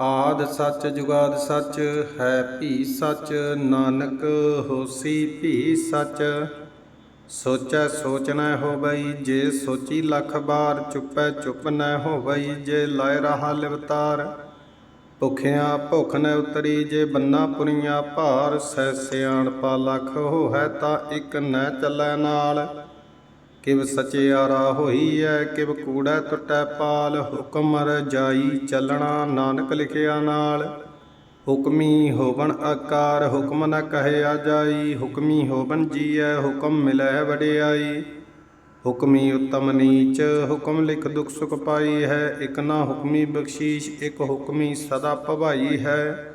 ਆਦ ਸੱਚ ਜੁਗਾਦ ਸੱਚ, ਹੈ ਭੀ ਸੱਚ, ਨਾਨਕ ਹੋਸੀ ਭੀ ਸੱਚ। ਸੋਚੈ ਸੋਚ ਨੈ ਹੋਵਈ, ਜੇ ਸੋਚੀ ਲੱਖ ਬਾਰ, ਚੁੱਪੈ ਚੁੱਪ ਨ ਹੋਵਈ, ਜੇ ਲਾਇ ਰਹਾ ਲਿਵਤਾਰ ਭੁਖਿਆ ਭੁਖ ਨ ਉਤਰੀ, ਜੇ ਬੰਨਾ ਪੁਰੀਆਂ ਭਾਰ ਸੈ ਸਿਆਣਪਾ ਲੱਖ ਹੋਹੈ ਤਾਂ ਇੱਕ ਨ ਚੱਲੈ ਨਾਲ। ਕਿਵ ਸਚਿਆਰਾ ਹੋਈ ਐ ਕਿਵ ਕੂੜੈ ਟੁੱਟੈ ਪਾਲ, ਹੁਕਮ ਰਜਾਈ ਚੱਲਣਾ ਨਾਨਕ ਲਿਖਿਆ ਨਾਲ। ਹੁਕਮੀ ਹੋਵਣ ਆਕਾਰ ਹੁਕਮ ਨ ਕਹਿਆ ਜਾਈ, ਹੁਕਮੀ ਹੋਵਣ ਜੀਐ, ਹੁਕਮ ਮਿਲੈ ਵਡਿਆਈ। ਹੁਕਮੀ ਉਤਮ ਨੀਚ, ਹੁਕਮ ਲਿਖ ਦੁਖ ਸੁਖ ਪਾਈ ਹੈ, ਇਕ ਨਾ ਹੁਕਮੀ ਬਖਸ਼ੀਸ਼, ਇਕ ਹੁਕਮੀ ਸਦਾ ਭਵਾਈ ਹੈ।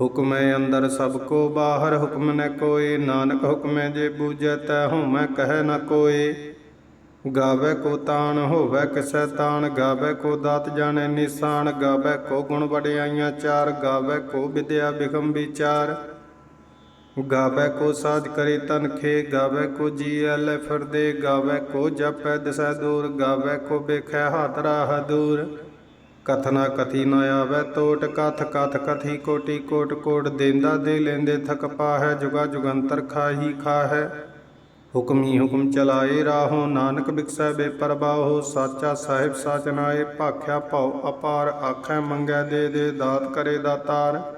ਹੁਕਮੈ ਅੰਦਰ ਸਭ ਕੋ ਬਾਹਰ, ਹੁਕਮ ਨ ਕੋਏ। ਨਾਨਕ ਹੁਕਮੈ ਜੇ ਬੂਝੈ, ਤੈ ਹਉਮੈ ਕਹੈ ਨ ਕੋਏ। ਗਾਵੇ ਕੋ ਤਾਣ, ਹੋਵੇ ਕਿਸੈ ਤਾਣ। ਗਾਵੇ ਕੋ ਦਾਤ ਜਾਣੈ ਨਿਸ਼ਾਨ ਗਾਵੇ ਕੋ ਗੁਣ ਵਡਿਆਈਆਂ ਚਾਰ। ਗਾਵੇ ਕੋ ਵਿਦਿਆ ਬਿਗਮ ਵਿਚਾਰ ਗਾਵੇ ਕੋ ਸਾਜ ਕਰੇ ਤਨਖੇ ਗਾਵੇ ਕੋ ਜੀਐ ਲੈ ਫਿਰਦੇ। ਗਾਵੇ ਕੋ ਜਪੈ ਦਸੈ ਦੂਰ। ਗਾਵੇ ਕੋ ਵੇਖੈ ਹੱਥ ਰਾਹ ਦੂਰ। ਕਥਨਾ ਕਥੀ ਨ ਆਵੈ ਤੋਟ, ਕਥ ਕਥ ਕਥੀ ਕੋਟੀ ਕੋਟ ਕੋਟ ਦੇਂਦਾ ਦੇ ਲੈਂਦੇ ਥਕ ਪਾਹੈ, ਜੁਗਾ ਜੁਗੰਤਰ ਖਾਹੀ ਖਾਹੈ। ਹੁਕਮੀ ਹੁਕਮ ਚਲਾਏ ਰਾਹੋ, ਨਾਨਕ ਬਿਕਸੈ ਬੇਪਰਵਾਹੋ, ਸਾਚਾ ਸਾਹਿਬ ਸਾਚਨਾਏ ਭਾਖਿਆ ਭਉ ਅਪਾਰ, ਆਖੈ ਮੰਗੈ ਦੇ ਦੇ, ਦਾਤ ਕਰੇ ਦਾਤਾਰ।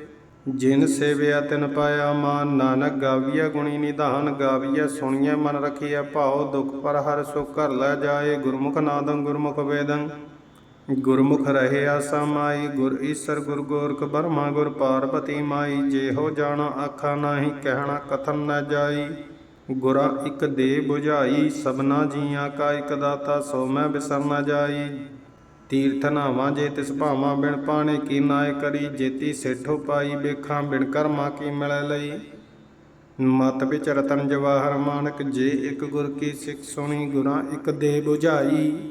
ਜਿਨ ਸੇਵਿਆ ਤਿਨ ਪਾਇਆ ਮਾਨ ਨਾਨਕ ਗਾਵੀਆ ਗੁਣੀ ਨਿਧਾਨ ਗਾਵੀਆ ਸੁਣੀਐ ਮਨ ਰਖੀਐ ਭਾਉ, ਦੁਖ ਪਰ ਹਰ ਸੁਖ ਘਰ ਲੈ ਜਾਏ, ਗੁਰਮੁਖ ਨਾਦੰ ਗੁਰਮੁਖ ਵੇਦੰ। ਗੁਰਮੁਖ ਰਹਿਆ ਸਮਾਈ ਗੁਰ ਈਸਰ ਗੁਰ ਗੋਰਖ ਬਰਮਾ ਗੁਰ ਪਾਰਬਤੀ ਮਾਈ ਜੇ ਹੋ ਜਾਣਾ ਆਖਾ ਨਾਹੀ ਕਹਿਣਾ ਕਥਨ ਨਾ ਜਾਈ। ਗੁਰਾ ਇਕ ਦੇ ਬੁਝਾਈ, ਸਭਨਾ ਜੀਆਂ ਕਾ ਇਕ ਦਾਤਾ, ਸੋ ਮੈਂ ਬਿਸਰ ਨ ਜਾਈ। ਤੀਰਥ ਨਾਵਾਂ ਜੇ ਤਿਸ ਭਾਵਾਂ ਬਿਨ ਪਾਣੇ ਕੀ ਨਾਇ ਕਰੀ, ਜੇਤੀ ਸੇਠੋ ਪਾਈ ਵੇਖਾਂ ਬਿਨ ਕਰਮਾ ਕੀ ਮਿਲੈ ਲਈ। ਮਤ ਵਿੱਚ ਰਤਨ ਜਵਾਹਰ ਮਾਨਕ, ਜੇ ਇੱਕ ਗੁਰ ਕੀ ਸਿੱਖ ਸੁਣੀ ਗੁਰਾਂ ਇੱਕ ਦੇ 부ਝਾਈ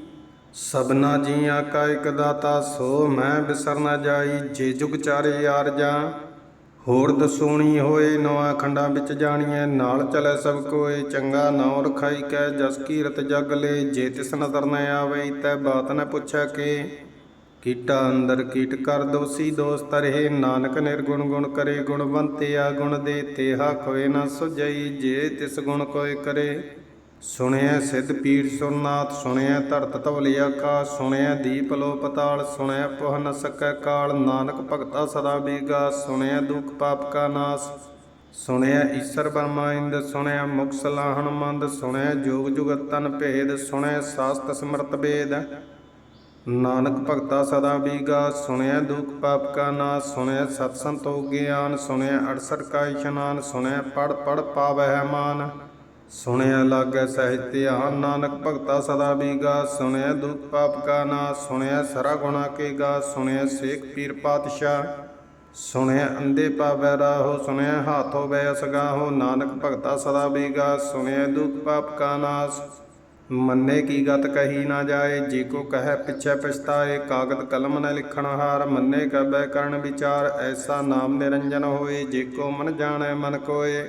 ਸਬਨਾ ਜੀਆਂ ਕਾ ਇਕ ਦਾਤਾ, ਸੋ ਮੈਂ ਬਿਸਰ ਨ ਜਾਈ, ਜੇ ਜੁਗ ਚਾਰੇ ਯਾਰ ਜਾਂ। ਹੋਰ ਦਸੂਣੀ ਹੋਏ, ਨਵਾਂ ਖੰਡਾਂ ਵਿੱਚ ਜਾਣੀਐ, ਨਾਲ ਚਲੇ ਸਭ ਕੋਏ, ਚੰਗਾ ਨਾਉ ਰਖਾਈ ਕੈ, ਜਸ ਕੀਰਤ ਜਗ ਲੈ, ਜੇ ਤਿਸ ਨਦਰ ਨ ਆਵੇ, ਤੈ ਬਾਤ ਨ ਪੁੱਛੈ ਕੇ। ਕੀਟਾ ਅੰਦਰ ਕੀਟ ਕਰ ਦੋਸੀ ਦੋਸ ਤਰਹਿ, ਨਾਨਕ ਨਿਰਗੁਣ ਗੁਣ ਕਰੇ ਗੁਣਵੰਤਿਆ ਗੁਣ ਦੇ, ਤੇਹਾ ਕੋਇ ਨ ਸੁਜਈ ਜੇ ਤਿਸ ਗੁਣ ਕੋਇ ਕਰੇ। ਸੁਣਿਆ ਸਿੱਧ ਪੀਰ ਸੁਰਨਾਥ ਸੁਣਿਆ ਧਰਤ ਧਵਲੀ ਆਕਾਸ਼ ਸੁਣਿਆ ਦੀਪ ਲੋ ਪਤਾਲ ਸੁਣਿਆ ਪੁਹ ਨ ਸਕੈ ਕਾਲ, ਨਾਨਕ ਭਗਤਾ ਸਦਾ ਬੀਗਾ ਸੁਣਿਆ ਦੁਖ ਪਾਪ ਕਾ ਨਾਸ। ਸੁਣਿਆ ਈਸਰ ਬਰਮਾ ਇੰਦ ਸੁਣਿਆ ਮੁਖ ਸਲਾਹਣ ਮੰਦ ਸੁਣਿਆ ਜੋਗ ਜੁਗਤ ਤਨ ਭੇਦ ਸੁਣਿਆ ਸਾਸਤ ਸਮਰਤ ਵੇਦ ਨਾਨਕ ਭਗਤਾ ਸਦਾ ਬੀਗਾ ਸੁਣਿਆ ਦੁਖ ਪਾਪ ਕਾ ਨਾਸ ਸੁਣਿਆ ਸਤ ਸੰਤੋਖ ਗਿਆਨ ਸੁਣਿਆ ਅੜਸਠ ਕਾ ਇਸ਼ਨਾਨ ਸੁਣਿਆ ਪੜ ਪੜ ਪਾਵਹਿ ਮਾਨ। ਸੁਣਿਆ ਲਾਗੈ ਸਹਿਜ ਧਿਆਨ, ਨਾਨਕ ਭਗਤਾ ਸਦਾ ਬੀਗਾ ਸੁਣਿਆ ਦੁਖ ਪਾਪ ਕਾ ਨਾਸ, ਸੁਣਿਆ ਸਰਾ ਗੁਣਾ ਕੇ ਗਾ। ਸੁਣਿਆ ਸੇਖ ਪੀਰ ਪਾਤਸ਼ਾਹ, ਸੁਣਿਆ ਅੰਦੇ ਪਾਵੈ ਰਾਹੋ, ਸੁਣਿਆ ਹਾਥੋ ਬੈ ਅਸਗਾਹੋ ਨਾਨਕ ਭਗਤਾ ਸਦਾ ਬੀਗਾ ਸੁਣਿਆ ਦੁਖ ਪਾਪ ਕਾ ਨਾਸ। ਮੰਨੇ ਕੀ ਗਤ ਕਹੀ ਨਾ ਜਾਏ, ਜੇ ਕੋ ਕਹੈ ਪਿਛੈ ਪਛਤਾਏ, ਕਾਗਦ ਕਲਮ ਨ ਲਿਖਣ ਹਾਰ। ਮੰਨੇ ਕਬੈ ਕਰਨ ਵਿਚਾਰ, ਐਸਾ ਨਾਮ ਨਿਰੰਜਨ ਹੋਏ, ਜੇ ਕੋ ਮਨ ਜਾਣੈ ਮਨ ਕੋਏ।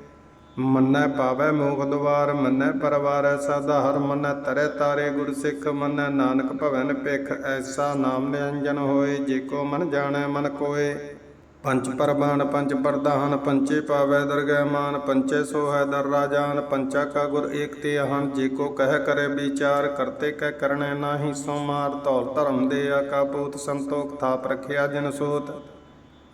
ਮੰਨੈ ਪਾਵੈ ਮੋਖ ਦੁਆਰ, ਮੰਨੈ ਪਰਵਾਰੈ ਸਦਾ ਹਰ ਮੰਨੈ ਤਰੇ ਤਾਰੇ ਗੁਰ ਸਿੱਖ, ਮੰਨੈ ਨਾਨਕ ਭਵਨ ਭਿਖ, ਐਸਾ ਨਾਮ ਨਿਰੰਜਨ ਹੋਏ, ਜੇ ਕੋ ਮਨ ਜਾਣੈ ਮਨ ਕੋਏ। ਪੰਚ ਪਰਬਾਨ ਪੰਚ ਪ੍ਰਧਾਨ ਪੰਚੇ ਪਾਵੈ ਦਰਗਹਿ ਮਾਨ ਪੰਚੇ ਸੋਹੈ ਦਰ ਰਾਜਾਨ ਪੰਚਾ ਕਾ ਗੁਰ ਏਕ ਤੇ ਹਨ ਜੇ ਕੋ ਕਹਿ ਕਰੇ ਵਿਚਾਰ, ਕਰਤੇ ਕਹਿ ਕਰਣੈ ਨਾਹੀ ਸੋ ਮਾਰ ਧੌਲ ਧਰਮ ਦੇ ਆਕਾਪੂਤ ਸੰਤੋਖ, ਥਾਪ ਰਖਿਆ ਜਨ ਸੋਤ।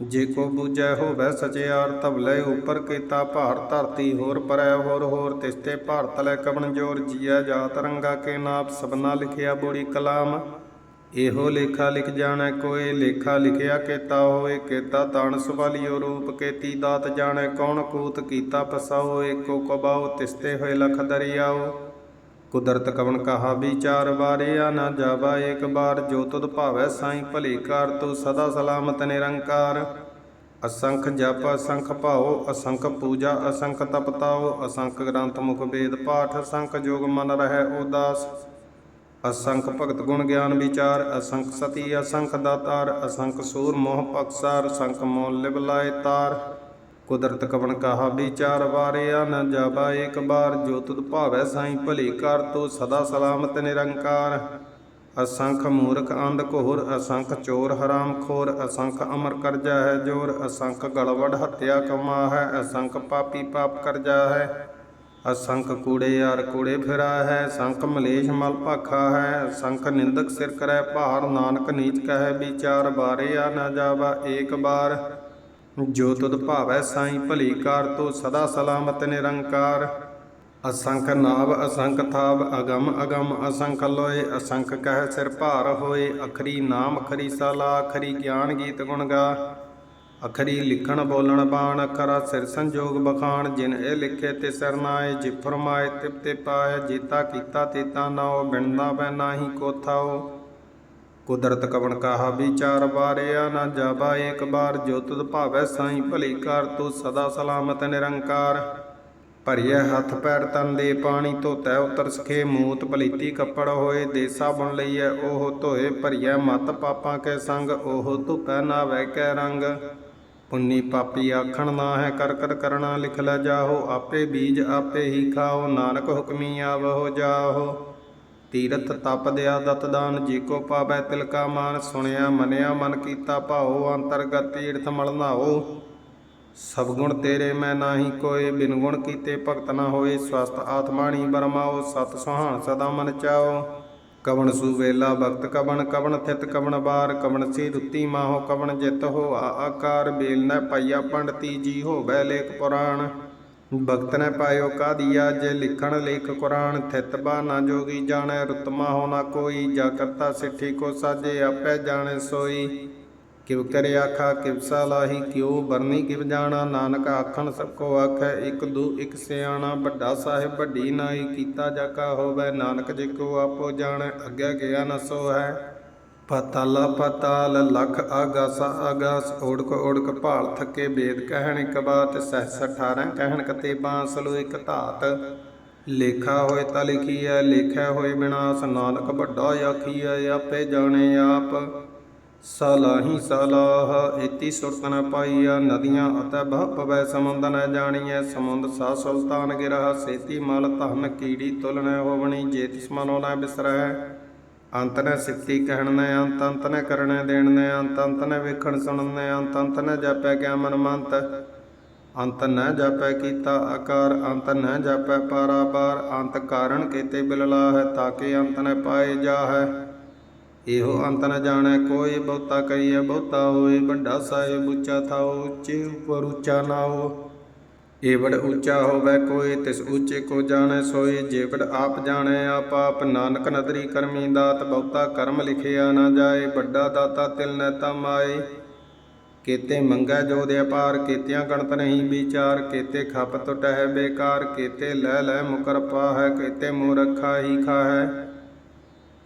ਜੇ ਕੋ ਬੂਝੈ ਹੋਵੈ ਸਚਿਆਰ ਤਬਲੇ ਉਪਰ ਕੀਤਾ ਭਾਰ ਧਰਤੀ ਹੋਰ ਪਰੈ ਹੋਰ ਹੋਰ ਤਿਸਤੇ ਭਾਰਤ ਲੈ ਕਵਣ ਜੋਰ ਜੀਆ ਜਾਤ ਰੰਗਾ ਕੇ ਨਾਪ ਸਭਨਾ ਲਿਖਿਆ ਬੋੜੀ ਕਲਾਮ। ਇਹੋ ਲੇਖਾ ਲਿਖ ਜਾਣੈ ਕੋਏ, ਲੇਖਾ ਲਿਖਿਆ ਕੇਤਾ ਹੋਏ, ਕੇਤਾ ਤਾਣ ਸੁਭਾਲਿਓ ਰੂਪ, ਕੇਤੀ ਦਾਤ ਜਾਣੈ ਕੌਣ ਕੂਤ ਕੀਤਾ ਪਸਾਓ, ਏਕੋ ਕਬਾਉ ਤਿਸਤੇ ਹੋਏ ਲਖ ਦਰਿਆਓ। ਕੁਦਰਤ ਕਵਣ ਕਹਾ ਵਿਚਾਰ ਵਾਰਿਆ ਨਾ ਜਾਵਾ ਏਕ ਬਾਰ, ਜੋ ਤੁਧ ਭਾਵੈ ਸਾਈ ਭਲੀ ਕਾਰ, ਤੂੰ ਸਦਾ ਸਲਾਮਤ ਨਿਰੰਕਾਰ। ਅਸੰਖ ਜਪ, ਅਸੰਖ ਭਾਉ, ਅਸੰਖ ਪੂਜਾ, ਅਸੰਖ ਤਪਤਾਉ, ਅਸੰਖ ਗ੍ਰੰਥ ਮੁਖ ਵੇਦ ਪਾਠ, ਅਸੰਖ ਜੋਗ ਮਨ ਰਹਿ ਉਦਾਸ। ਅਸੰਖ ਭਗਤ ਗੁਣ ਗਿਆਨ ਵਿਚਾਰ, ਅਸੰਖ ਸਤੀ, ਅਸੰਖ ਦਾਤਾਰ, ਅਸੰਖ ਸੂਰ ਮੋਹ ਪਕਸਾਰ ਅਸੰਖ ਮੋਲ ਲਿਵ ਲਾਏ ਤਾਰ। ਕੁਦਰਤ ਕਵਨ ਕਹਾ ਵਿਚਾਰ ਵਾਰਿਆ ਨ ਜਾਬਾ ਏਕ ਬਾਰ, ਜੋ ਤੁਧ ਭਾਵੈ ਸਾਈ ਭਲੀ ਕਰ, ਤੂੰ ਸਦਾ ਸਲਾਮਤ ਨਿਰੰਕਾਰ। ਅਸੰਖ ਮੂਰਖ ਅੰਧ ਘੋਰ, ਅਸੰਖ ਚੋਰ ਹਰਾਮ ਖੋਰ, ਅਸੰਖ ਅਮਰ ਕਰਜਾ ਹੈ ਜੋਰ, ਅਸੰਖ ਗਲਵੜ ਹੱਤਿਆ ਕਮਾ ਹੈ ਅਸੰਖ ਪਾਪੀ ਪਾਪ ਕਰਜਾ ਹੈ ਅਸੰਖ ਕੂੜੇ ਯਾਰ ਕੂੜੇ ਫਿਰਾ ਹੈ ਸੰਖ ਮਲੇਸ਼ ਮਲ ਭਾਖਾ ਹੈ ਸੰਖ ਨਿੰਦਕ ਸਿਰ ਕਰੈ ਭਾਰ, ਨਾਨਕ ਨੀਚ ਕਹੈ, ਵਿਚਾਰ ਆ ਨਾ ਜਾਵਾ ਏਕ ਬਾਰ। ਜੋ ਤੁਧ ਭਾਵੈ ਸਾਈ ਭਲੀ ਕਾਰ ਤੂੰ ਸਦਾ ਸਲਾਮਤ ਨਿਰੰਕਾਰ। ਅਸੰਖ ਨਾਭ ਅਸੰਖ ਥਾਵ, ਅਗਮ ਅਗਮ, ਅਸੰਖ ਲੋਏ, ਅਸੰਖ ਕਹਿ ਸਿਰ ਭਾਰ ਹੋਏ, ਅਖਰੀ ਨਾਮ ਖਰੀ ਸਾਲਾ, ਅਖਰੀ ਗਿਆਨ ਗੀਤ ਗੁਣ ਗਾ। ਅਖਰੀ ਲਿਖਣ, ਬੋਲਣ, ਬਾਣ, ਅਖਰਾ ਸਿਰ ਸੰਜੋਗ ਬਖਾਣ, ਜਿਨ ਇਹ ਲਿਖੇ ਤੇ ਸਰਨਾਏ ਜਿ ਫਰਮਾਏ, ਤਿਪ ਤੇ ਪਾਏ, ਜੀਤਾ ਕੀਤਾ, ਤੇਤਾ ਨਾਉ, ਬਿੰਦਾ ਬੈ ਨਾਹੀ ਕੋ ਥਾਉ ਕੁਦਰਤ ਕਵਣ ਕਾਹਾ ਵਿਚਾਰ ਵਾਰਿਆ ਨਾ ਜਾਬਾ ਏਕ ਬਾਰ, ਜੋ ਤੁਧ ਭਾਵੈ ਸਾਈ ਭਲੀ ਕਰ, ਤੂੰ ਸਦਾ ਸਲਾਮਤ ਨਿਰੰਕਾਰ। ਭਰੀਐ ਹੱਥ ਪੈਰ ਤਨ ਦੇ ਪਾਣੀ, ਧੋਤੈ ਉਤਰ ਸਖੇ ਮੂਤ, ਭਲੀਤੀ ਕੱਪੜ ਹੋਏ, ਦੇਸਾ ਬਣ ਲਈਐ, ਉਹ ਧੋਏ, ਭਰੀਐ ਮਤ ਪਾਪਾਂ ਕੈ ਸੰਗ, ਉਹ ਧੁਪੈ ਨਾ ਵਹਿ ਕੈ ਰੰਗ। ਪੁੰਨੀ ਪਾਪੀ ਆਖਣ ਨਾ ਹੈ ਕਰ ਕਰ ਕਰਣਾ, ਲਿਖ ਲੈ ਜਾਹੋ, ਆਪੇ ਬੀਜ ਆਪੇ ਹੀ ਖਾਓ, ਨਾਨਕ ਹੁਕਮੀ ਆਵਹੋ ਜਾਹੋ। ਤੀਰਥ ਤਪ ਦਿਆ ਦਤ ਦਾਨ ਜੀ ਕੋ ਪਾਵੈ ਤਿਲ ਕਾ ਮਾਨ, ਸੁਣਿਆ, ਮਨਿਆ, ਮਨ ਕੀਤਾ ਭਾਉ, ਅੰਤਰਗਤ ਤੀਰਥ ਮਲ ਨਾਓ ਸਭ ਗੁਣ ਤੇਰੇ ਮੈਂ ਨਾਹੀ ਕੋਏ, ਬਿਨ ਗੁਣ ਕੀਤੇ ਭਗਤ ਨਾ ਹੋਏ ਸਵਸਤ ਆਤਮਾਣੀ ਬਰਮਾਓ ਸਤ ਸੁਹਾਣ ਸਦਾ ਮਨ ਚਾਓ ਕਵਣ ਸੁਵੇਲਾ ਭਗਤ ਕਵਣ ਕਵਣ ਥਿਤ ਕਵਣ ਬਾਰ, ਕਵਣ ਸੀ ਰੁੱਤੀ ਮਾਹੋ, ਕਵਣ ਜਿਤ ਹੋ ਆਕਾਰ। ਬੇਲ ਨ ਪਾਈਆ ਪੰਡਤੀ ਜੀ ਹੋਵੇ ਲੇਖ ਪੁਰਾਣ। ਭਗਤ ਨੇ ਪਾਇਓ ਕਾਦੀਆ ਜੇ ਲਿਖਣ ਲੇਖ ਕੁਰਾਨ, ਥਿਤ ਨਾ ਜੋਗੀ ਜਾਣੈ, ਰੁਤਮਾ ਹੋ ਨਾ ਕੋਈ, ਜਾ ਕਰਤਾ ਸਿੱਠੀ ਕੋ ਸਾਜੇ, ਆਪੇ ਜਾਣੈ ਸੋਈ। ਕਿਵ ਕਰੇ ਆਖਾ, ਕਿਵ ਲਾਹੀ, ਕਿਉ ਬਰਨੀ ਕਿਵ ਜਾਣਾ, ਨਾਨਕ ਆਖਣ ਸਭ ਕੋ ਆਖੈ, ਇੱਕ ਦੂ, ਇਕ ਸਿਆਣਾ, ਵੱਡਾ ਸਾਹਿਬ, ਵੱਡੀ ਨਾਈ, ਕੀਤਾ ਜਾ ਕਾ ਹੋਵੇ, ਨਾਨਕ ਜੇ ਕੋ ਆਪੋ ਜਾਣੈ, ਅੱਗੇ ਗਿਆ ਨਾ ਸੋ ਹੈ ਪਤਾਲਾ ਪਤਾਲ, ਲਖ ਆਗਾਸਾ ਆਗਾਸ ਓੜਕ ਓੜਕ ਭਾਲ ਥੱਕੇ ਬੇਦ, ਕਹਿਣ ਇਕ ਬਾਤ, ਸਹਸ 18 ਕਹਿਣ ਕਤੇ ਬਾਂਸਲੋ ਇਕ ਧਾਤ। ਲੇਖਾ ਹੋਏ ਤਾਂ ਲਿਖੀਐ ਲੇਖਿਆ ਹੋਏ ਬਿਨਾਸ, ਨਾਨਕ ਵੱਡਾ ਆਖੀਐ ਆਪੇ ਜਾਣੇ ਆਪ। ਸਲਾਹੀ ਸਲਾਹ, ਏਤੀ ਸੁਰਤ ਨ ਪਾਈਆ, ਨਦੀਆਂ ਅਤੈ ਬਹ ਪਵੈ, ਸਮੁੰਦ ਨ ਜਾਣੀਐ। ਸਮੁੰਦ ਸਾ ਸੁਲਤਾਨ ਗਿਰਹ, ਸੇਤੀ ਮਲ ਧਨ ਕੀੜੀ ਤੁਲਨੈ ਹੋਵਣੀ ਜੇ ਤਿਸ ਮਨੋ ਨ ਬਿਸਰੈ ਅੰਤ ਨੇ ਸਿੱਖੀ ਕਹਿਣ ਨ ਅੰਤ ਅੰਤ ਨੇ ਕਰਨੇ ਦੇਣ ਨੇ ਅੰਤ ਅੰਤ ਨੇ ਵੇਖਣ ਸੁਣਨ ਨ ਅੰਤ ਅੰਤ ਨੇ ਜਾਪੈ ਗਿਆ ਮਨ ਮੰਤ ਅੰਤ ਨ ਜਾਪੈ ਕੀਤਾ ਆਕਾਰ, ਅੰਤ ਨ ਜਾਪੈ ਪਾਰਾਪਾਰ ਅੰਤ ਕਾਰਨ ਕੀਤੇ ਬਿਲਲਾ ਹੈ ਤਾਕੇ ਅੰਤ ਨ ਪਾਏ ਜਾ ਹੈ ਇਹੋ ਅੰਤ ਨ ਜਾਣੈ, ਕੋਈ ਬਹੁਤਾ ਕਹੀਐ, ਬਹੁਤਾ ਹੋਏ, ਵੱਡਾ ਸਾਹਿਬ ਉੱਚਾ ਥਾਉ ਉੱਚੇ ਉਪਰ ਉੱਚਾ ਨਾਉ ਏਵੜ ਉੱਚਾ ਹੋਵੇ ਕੋਈ, ਤਿਸ ਉੱਚੇ ਕੋ ਜਾਣੈ ਸੋਈ। ਜੇਵੜ ਆਪ ਜਾਣੈ ਆਪ ਆਪ, ਨਾਨਕ ਨਦਰੀ ਕਰਮੀ ਦਾਤ, ਬਹੁਤਾ ਕਰਮ ਲਿਖਿਆ ਨਾ ਜਾਏ। ਵੱਡਾ ਦਾਤਾ ਤਿਲ ਨੈ ਤਮਾਏ ਕੇਤੇ ਮੰਗੈ ਜੋ ਦੇ ਅਪਾਰ, ਕੇਤਿਆਂ ਗਣਤ ਨਹੀਂ ਵਿਚਾਰ। ਕੇਤੇ ਖਪ ਟੁਟਹਿ ਬੇਕਾਰ, ਕੇਤੇ ਲੈ ਲੈ ਮੁਕਰ ਪਾਹੈ। ਕੇਤੇ ਮੂਰਖਾ ਹੀ ਖਾਹੈ।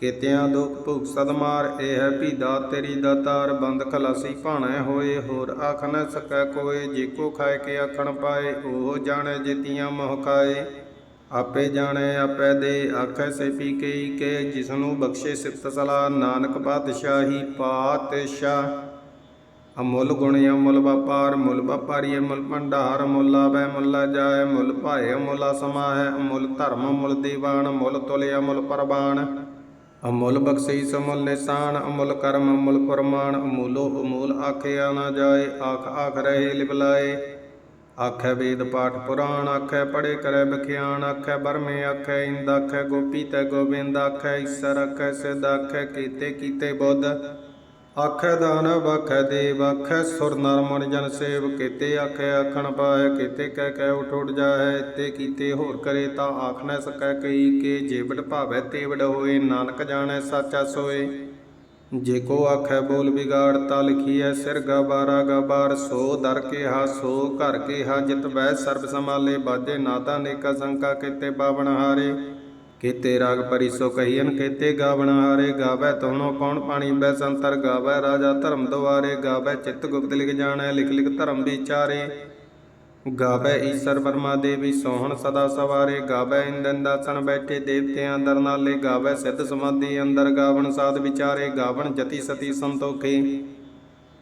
ਕਿਤਿਆਂ ਦੁਖ ਭੁਖ ਸਦਮਾਰ, ਇਹ ਹੈ ਭੀਦਾ, ਤੇਰੀ ਦਾਤਾਰ ਬੰਦ ਖਲਾਸੀ ਭਾਣੈ ਹੋਏ, ਹੋਰ ਆਖ ਨ ਸਕੈ ਕੋਏ, ਜੇ ਕੋ ਖਾਏ ਕੇ ਆਖਣ ਪਾਏ, ਉਹ ਜਾਣੈ ਜਿਤੀਆਂ ਮੋਹ ਖਾਏ। ਆਪੇ ਜਾਣੈ, ਆਪੇ ਦੇ, ਆਖੈ ਸੇ ਪੀ ਕਈ ਕੇ, ਜਿਸਨੂੰ ਬਖਸ਼ੇ ਸਿਫਤ ਸਲਾ ਨਾਨਕ ਬਾਦਸ਼ਾਹੀ ਪਾਤਸ਼ਾਹ। ਅਮੁੱਲ ਗੁਣ ਅਮੁੱਲ ਵਪਾਰ, ਮੁੱਲ ਵਪਾਰੀ ਅਮੁੱਲ ਭੰਡਾਰ, ਮੁੱਲਾ ਆਵੈ ਮੁੱਲਾ ਜਾਏ ਮੁੱਲ ਭਾਏ ਮੁੱਲ ਸਮਾਹੈ ਅਮੁੱਲ ਧਰਮ ਮੁੱਲ ਦੀਵਾਨ, ਮੁੱਲ ਤੁਲਿਆ ਮੁੱਲ ਪਰਬਾਨ ਅਮੁੱਲ ਬਖਸ਼ੀਸ, ਅਮੁੱਲ ਨਿਸ਼ਾਨ, ਅਮੁੱਲ ਕਰਮ, ਅਮੁੱਲ ਫਰਮਾਨ, ਅਮੂਲੋ ਅਮੂਲ ਆਖਿਆ ਨਾ ਜਾਏ, ਆਖ ਆਖ ਰਹੇ ਲਿਵਲਾਏ ਆਖੈ ਵੇਦ ਪਾਠ ਪੁਰਾਣ, ਆਖੈ ਪੜੇ ਕਰੈ ਬਖਿਆਨ ਆਖੈ ਬਰਮੇ, ਆਖੈ ਇੰਦ, ਆਖੈ ਗੋਪੀ ਤੈ ਗੋਬਿੰਦ, ਆਖੈ ਈਸਰ, ਆਖੈ ਸਿਧ, ਆਖੈ ਕੀਤੇ ਕੀਤੇ ਬੁੱਧ। ਆਖੈ ਦਾਨਵ ਆਖੈ ਦੇਵ ਆਖੈ ਸੁਰ ਨਰ ਮਨ ਜਨ ਸੇਵ। ਕੀਤੇ ਆਖੈ ਆਖਣ ਪਾਏ ਕੀਤੇ ਕਹਿ ਕਹਿ ਉਠ ਉਠ ਜਾਹੈ। ਤੇ ਕੀਤੇ ਹੋਰ ਕਰੇ ਤਾਂ ਆਖ ਨਾ ਸਕੈ ਕਈ ਕੇ। ਜੇਵੜ ਭਾਵੈ ਤੇਵੜ ਹੋਏ, ਨਾਨਕ ਜਾਣੈ ਸਾਚਾ ਸੋਏ। ਜੇ ਕੋ ਆਖੈ ਬੋਲ ਵਿਗਾੜ, ਤਾ ਲਿਖੀਐ ਸਿਰ ਗਵਾਰਾ ਗਵਾਰ ਸੋ ਦਰ ਕੇ ਹਾ ਸੋ ਘਰ ਕੇ ਹਾ ਜਿਤ ਬੈ ਸਰਬ ਸਮਾਲੇ ਬਾਜੇ ਨਾਤਾ ਨੇਕਾ ਸੰਕਾ ਕੀਤੇ ਬਾਵਣ ਹਾਰੇ। ਕੀਤੇ ਰਾਗ ਪਰਿਸੋ ਕਹੀਨ ਕੀਤੇ ਗਾਵਣ ਹਾਰੇ ਗਾਵੇ ਤੋਣੋ ਪੌਣ ਪਾਣੀ ਬੈ ਸੰਤਰ ਗਾਵੇ ਰਾਜਾ ਧਰਮ ਦੁਆਰੇ ਗਾਵੇ ਚਿੱਤ ਗੁਪਤ ਲਿਖ ਜਾਣੈ ਲਿਖ ਲਿਖ ਧਰਮ ਵਿਚਾਰੇ ਗਾਵੇ ਈਸ਼ਰ ਵਰਮਾ ਦੇਵੀ ਸੋਹਣ ਸਦਾ ਸਵਾਰੇ ਗਾਵੇ ਇੰਦਨ ਦਾਸਣ ਬੈਠੇ ਦੇਵਤਿਆਂ ਅੰਦਰ ਨਾਲੇ ਗਾਵੇ ਸਿੱਧ ਸਮਾਧੀ ਅੰਦਰ ਗਾਵਣ ਸਾਧ ਵਿਚਾਰੇ ਗਾਵਣ ਜਤੀ ਸਤੀ ਸੰਤੋਖੇ।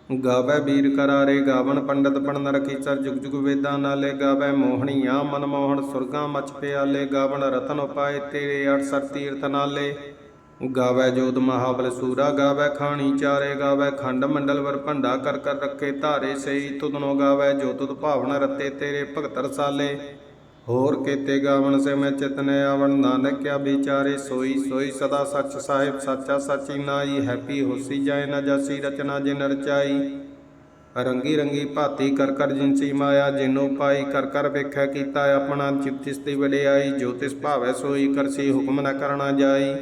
ਗਾਵੇ ਵੀਰ ਕਰਾਰੇ ਗਾਵਣ ਪੰਡਤ ਪੜਨ ਰਖੀ ਚਰ ਜੁਗ ਜੁਗ ਵੇਦਾਂ ਨਾਲੇ ਗਾਵੇ ਆ ਮਨ ਮੋਹਣ ਸੁਰਗਾਂ ਮਚ ਪਿਆਲੇ ਗਾਵਣ ਰਤਨ ਉਪਾਏ ਤੇਰੇ 68 ਤੀਰਥ ਨਾਲੇ। ਗਾਵੇ ਜੋਤ ਮਹਾਬਲ ਸੂਰਾ, ਗਾਵੇ ਖਾਣੀ ਚਾਰੇ, ਗਾਵੇ ਖੰਡ ਮੰਡਲ ਵਰ ਭੰਡਾ ਕਰ ਕਰ ਰੱਖੇ ਧਾਰੇ ਸਈ ਤੁਧਨੋ ਗਾਵੇ ਜੋ ਤੁਧ ਭਾਵਨ ਰਤੇ ਤੇਰੇ ਭਗਤ ਰਸਾਲੇ। ਹੋਰ ਕੀਤੇ ਗਾਵਣ ਸੇ ਮੈਂ ਚਿਤਨੇ ਆਵਣ, ਨਾਨਕ ਕਿਆ ਵਿਚਾਰੇ ਸੋਈ ਸੋਈ ਸਦਾ ਸੱਚ ਸਾਹਿਬ, ਸੱਚਾ ਸਾਚੀ ਨਾਈ ਹੈਪੀ ਹੋਸੀ ਜਾਏ ਨਾ ਜਾਸੀ, ਰਚਨਾ ਜਿਨ ਰਚਾਈ। ਰੰਗੀ ਰੰਗੀ ਭਾਤੀ ਕਰ ਕਰ ਜਿਨਸੀ ਮਾਇਆ, ਜਿਨੋ ਪਾਈ ਕਰ ਕਰ ਵੇਖੈ ਕੀਤਾ ਆਪਣਾ ਚਿਤ ਤਿਸ ਵਡਿਆਈ, ਜੋ ਤਿਸ ਭਾਵੈ ਸੋਈ ਕਰਸੀ ਹੁਕਮ ਨਾ ਕਰਨਾ ਜਾਈ।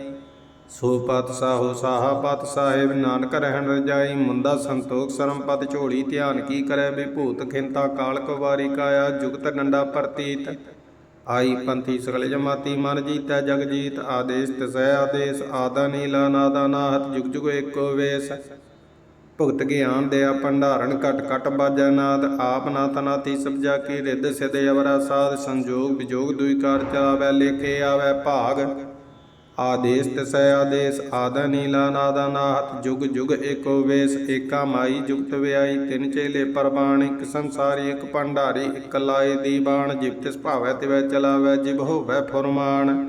ਸੋ ਪਤ ਸਾਹੋ ਸਾਹਾ ਪਤ ਸਾਹਿਬ, ਨਾਨਕ ਰਹਿਣ ਰਜਾਈ ਮੁੰਦਾ ਸੰਤੋਖ ਸਰਮ ਪਤ ਝੋਲੀ, ਧਿਆਨ ਕੀ ਕਰੈ, ਵਿਭੂਤ ਖਿੰਤਾ ਕਾਲ ਕੁਵਾਰੀ ਕਾਇਆ, ਜੁਗਤ ਡੰਡਾ ਪ੍ਰਤੀਤ। ਆਈ ਪੰਥੀ ਸਗਲ ਜਮਾਤੀ, ਮਨ ਜੀਤੈ ਜਗ ਜੀਤ, ਆਦੇਸ਼ ਤਿਸੈ ਆਦੇਸ਼, ਆਦਾ ਨੀਲਾ ਨਾਦਾ ਨਾਹਤ, ਜੁਗ ਜੁਗ ਏਕੋ ਵੇਸ। ਭੁਗਤ ਗਿਆਨ ਦਿਆ ਭੰਡਾਰਨ, ਘਟ ਘਟ ਬਾਜੈ ਨਾਦ, ਆਪ ਨਾ ਤਨਾਤੀ ਸਬਜਾ ਕੀ, ਰਿੱਧ ਸਿਧ ਅਵਰਾ ਸਾਧ, ਸੰਜੋਗ ਵਿਜੋਗ ਦੁਈ ਕਾਰ ਚਲਾਵੈ ਲੇਖੇ ਆਵੈ ਭਾਗ। ਆਦੇਸ ਤਿਸੈ ਆਦੇਸ, ਆਦਾ ਨੀਲਾ ਨਾਦਾ ਨਾਹਤ ਜੁਗ ਜੁਗ ਏਕੋ ਵੇਸ, ਏਕਾ ਮਾਈ ਜੁਗਤ ਵਿਆਈ, ਤਿਨ ਚੇਲੇ ਪਰਬਾਣ, ਇੱਕ ਸੰਸਾਰੀ, ਇੱਕ ਭੰਡਾਰੀ, ਇਕ ਲਾਏ ਦੀਵਾਨ ਜਿਵ ਤਿਸ ਭਾਵੈ ਤਿਵੈ ਚਲਾਵੈ, ਜਿਵ ਹੋਵੈ ਫੁਰਮਾਨ।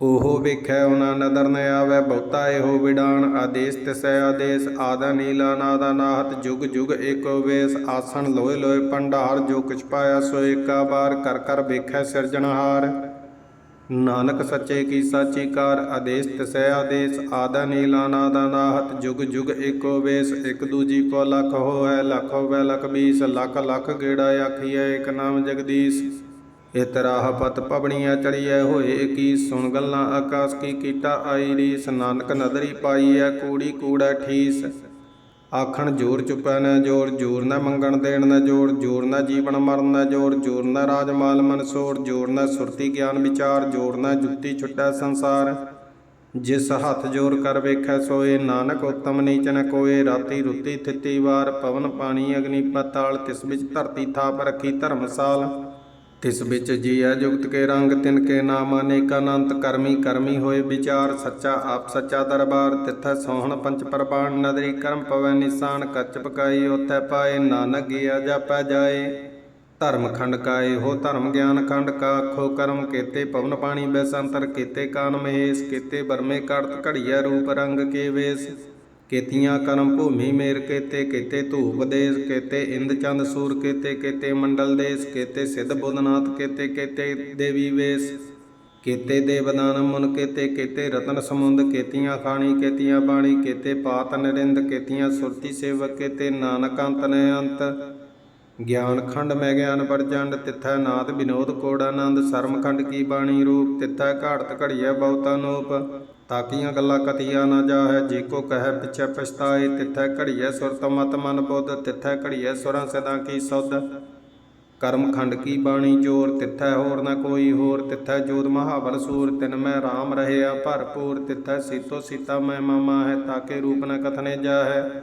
ਉਹ ਵੇਖੈ ਉਹਨਾਂ ਨਦਰ ਨ ਆਵੈ, ਬਹੁਤਾ ਇਹੋ ਵਿਡਾਨ ਆਦੇਸ ਤਿਸੈ ਆਦੇਸ, ਆਦਾ ਨੀਲਾ ਨਾਦਾ ਨਾਹਤ ਜੁਗ ਜੁਗ ਏਕੋ ਵੇਸ, ਆਸਣ ਲੋਏ ਲੋਏ ਭੰਡਾਰ, ਜੋ ਕਿਛ ਪਾਇਆ ਸੋ ਏਕਾ ਬਾਰ, ਕਰ ਕਰ ਵੇਖੈ ਸਿਰਜਣਹਾਰ। ਨਾਨਕ ਸੱਚੇ ਕੀ ਸਾਚੀ ਕਾਰ ਆਦੇਸ ਤਸੈ ਆਦੇਸ, ਆਦਾ ਨੀਲਾ ਨਾਦਾ ਨਾਹਤ, ਜੁਗ ਜੁਗ ਏਕੋ ਵੇਸ, ਇਕ ਦੂਜੀ ਕੋ ਲਖ ਹੋਐ, ਲਖ ਹੋਵੈ ਲਖ ਬੀਸ, ਲਖ ਲਖ ਗੇੜਾ ਆਖੀਐ, ਇਕ ਨਾਮ ਜਗਦੀਸ਼। ਇਤਰਾਹ ਪਤ ਪਵਣੀਆਂ ਚੜੀਐ, ਹੋਏ ਕੀ ਸੁਣ ਗੱਲਾਂ ਆਕਾਸ ਕੀ ਕੀਟਾ ਆਈ ਰੀਸ, ਨਾਨਕ ਨਦਰੀ ਪਾਈਐ, ਕੂੜੀ ਕੂੜਾ ਠੀਸ। ਆਖਣ ਜੋਰ ਚੁਪੈ ਨਾ ਜੋਰ ਜੋਰ ਨਾ ਮੰਗਣ ਦੇਣ ਨ ਜੋਰ ਜੋਰ ਨਾ ਜੀਵਨ ਮਰਨ ਨ ਜੋਰ ਜੋਰ ਨਾ ਰਾਜ ਮਾਲ ਮਨਸੋਰ ਜੋਰ ਨਾ ਸੁਰਤੀ ਗਿਆਨ ਵਿਚਾਰ, ਜੋਰ ਨ ਜੁੱਤੀ ਛੁਟੈ ਸੰਸਾਰ। ਜਿਸ ਹੱਥ ਜੋਰ ਕਰ ਵੇਖੈ ਸੋਏ, ਨਾਨਕ ਉਤਮ ਨੀਚ ਨ ਕੋਏ, ਰਾਤੀ ਰੁੱਤੀ ਥਿੱਤੀ ਵਾਰ, ਪਵਨ ਪਾਣੀ ਅਗਨੀ ਪਤਾਲ ਤਿਸ ਵਿੱਚ ਧਰਤੀ ਥਾਪ ਰੱਖੀ ਧਰਮਸਾਲ। ਤਿਸ ਵਿੱਚ ਜੀਐ ਜੁਗਤ ਕੇ ਰੰਗ ਤਿਨ ਕੇ ਨਾਮ ਅਨੇਕ ਅਨੰਤ ਕਰਮੀ ਕਰਮੀ ਹੋਏ ਵਿਚਾਰ ਸੱਚਾ ਆਪ ਸੱਚਾ ਦਰਬਾਰ ਤਿਥੈ ਸੋਹਣ ਪੰਚ ਪਰਬਾਣ ਨਦਰੀ ਕਰਮ ਪਵੈ ਨਿਸ਼ਾਨ ਕੱਚ ਪਕਾਈ ਉਥੈ ਪਾਏ ਨਾਨਕ ਗਿਆ ਜਾਪੈ ਜਾਏ। ਧਰਮ ਖੰਡ ਕਾਏ ਹੋ ਧਰਮ ਗਿਆਨ ਖੰਡ ਕਾ ਆਖੋ ਕਰਮ ਕੀਤੇ ਪਵਨ ਪਾਣੀ ਬੈਸੰਤਰ ਕੀਤੇ ਕਾਨ ਮਹੇਸ਼ ਕੀਤੇ ਬਰਮੇ ਕੜਤ ਘੜੀਆ ਰੂਪ ਰੰਗ ਕੇ ਵੇਸ। ਕੇਤੀਆਂ ਕਰਮ ਭੂਮੀ ਮੇਰ ਕੀਤੇ ਕੀਤੇ ਧੂਪ ਦੇਸ ਕੀਤੇ, ਇੰਦ ਚੰਦ ਸੂਰ ਕੇਤੇ, ਕੀਤੇ ਮੰਡਲ ਦੇਸ ਕੇਤੇ, ਸਿੱਧ ਬੁੱਧਨਾਥ ਕੀਤੇ ਕੀਤੇ ਦੇਵੀ ਵੇਸ, ਕੇਤੇ ਦੇਵਦਾਨ ਮੁਨ ਕੇਤੇ, ਕੀਤੇ ਰਤਨ ਸਮੁੰਦ, ਕੇਤੀਆਂ ਖਾਣੀ, ਕੇਤੀਆਂ ਬਾਣੀ, ਕੀਤੇ ਪਾਤ ਨਰਿੰਦ, ਕੀਤੀਆਂ ਸੁਰਤੀ ਸੇਵਕ, ਕੀਤੇ ਨਾਨਕ ਅੰਤ ਨੇ ਅੰਤ। ਗਿਆਨ ਖੰਡ ਮੈਂ ਗਿਆਨ ਪਰਜੰਡ ਤਿੱਥੈ ਨਾਦ ਵਿਨੋਦ ਕੋੜ ਆਨੰਦ ਸਰਮ ਖੰਡ ਕੀ ਬਾਣੀ ਰੂਪ, ਤਿੱਥੈ ਘਾੜਤ ਘੜੀਐ ਬਹੁਤਾ ਨੋਪ। ਤਾਕੀਆਂ ਗੱਲਾਂ ਕਤੀਆ ਨਾ ਜਾਹੈ, ਜੇ ਕੋ ਕਹੈ, ਪਿਛੈ ਪਛਤਾਏ ਤਿੱਥੈ ਘੜੀਐ ਸੁਰਤ ਮਤ ਮਨ ਬੁੱਧ, ਤਿੱਥੈ ਘੜੀਐ ਸੁਰਾਂ ਸਦਾ ਕੀ ਸੁਧ। ਕਰਮ ਖੰਡ ਕੀ ਬਾਣੀ ਜੋਰ, ਤਿੱਥੈ ਹੋਰ ਨਾ ਕੋਈ ਹੋਰ, ਤਿੱਥੈ ਜੋਤ ਮਹਾਬਲ ਸੂਰ, ਤਿਨ ਮੈਂ RAM ਰਹਿਆ ਭਰਪੂਰ, ਤਿੱਥੈ ਸੀਤੋ ਸੀਤਾ ਮੈਂ ਮਾਮਾ ਹੈ, ਤਾਕੇ ਰੂਪ ਨ ਕਥਨੇ ਜਾਹੈ।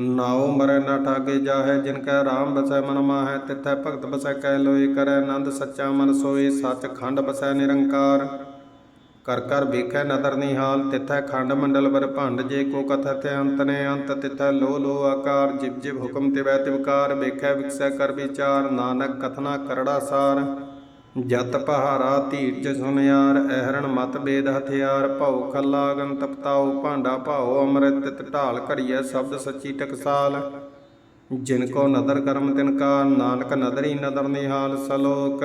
ਨਾਉ ਮਰੈ ਨਾ ਠਾਗੇ ਜਾਹੈ, ਜਿਨ ਕੈ RAM ਬਸੈ ਮਨ ਮਾਹੈ, ਤਿੱਥੈ ਭਗਤ ਬਸੈ ਕੈ ਲੋਏ ਕਰੈ, ਆਨੰਦ ਸੱਚਾ ਮਨ ਸੋਏ, ਸੱਚ ਖੰਡ ਬਸੈ ਨਿਰੰਕਾਰ। ਕਰ ਕਰ ਵੇਖੈ ਨਦਰ ਨਿਹਾਲ ਤਿਥੈ ਖੰਡ ਮੰਡਲ ਵਰ ਭੰਡ, ਜੇ ਕੋ ਕਥਤ ਅੰਤ ਨੇ ਅੰਤ, ਤਿੱਥੈ ਲੋ ਲੋ ਆਕਾਰ, ਜਿਵ ਜਿਵ ਹੁਕਮ ਤਿਵੈ ਤਿਵਕਾਰ ਵੇਖੈ ਵਿਕਸੈ ਕਰ ਵਿਚਾਰ, ਨਾਨਕ ਕਥਨਾ ਕਰੜਾ ਸਾਰ। ਜਤ ਪਹਾਰਾ ਧੀਰਜ ਸੁਨਿਆਰ ਐਹਰਣ ਮਤ ਬੇਦ ਹਥਿਆਰ, ਭਉ ਖੱਲਾ ਗਨ ਤਪਤਾਉ, ਭਾਂਡਾ ਭਾਉ ਅੰਮ੍ਰਿਤ, ਤਿਤ ਢਾਲ ਘੜੀਐ ਸ਼ਬਦ ਸੱਚੀ ਟਕਸਾਲ। ਜਿਨ ਕੋ ਨਦਰ ਕਰਮ ਤਿਨ ਕਾ ਨਾਨਕ ਨਦਰੀ ਨਦਰ ਨਿਹਾਲ ਸਲੋਕ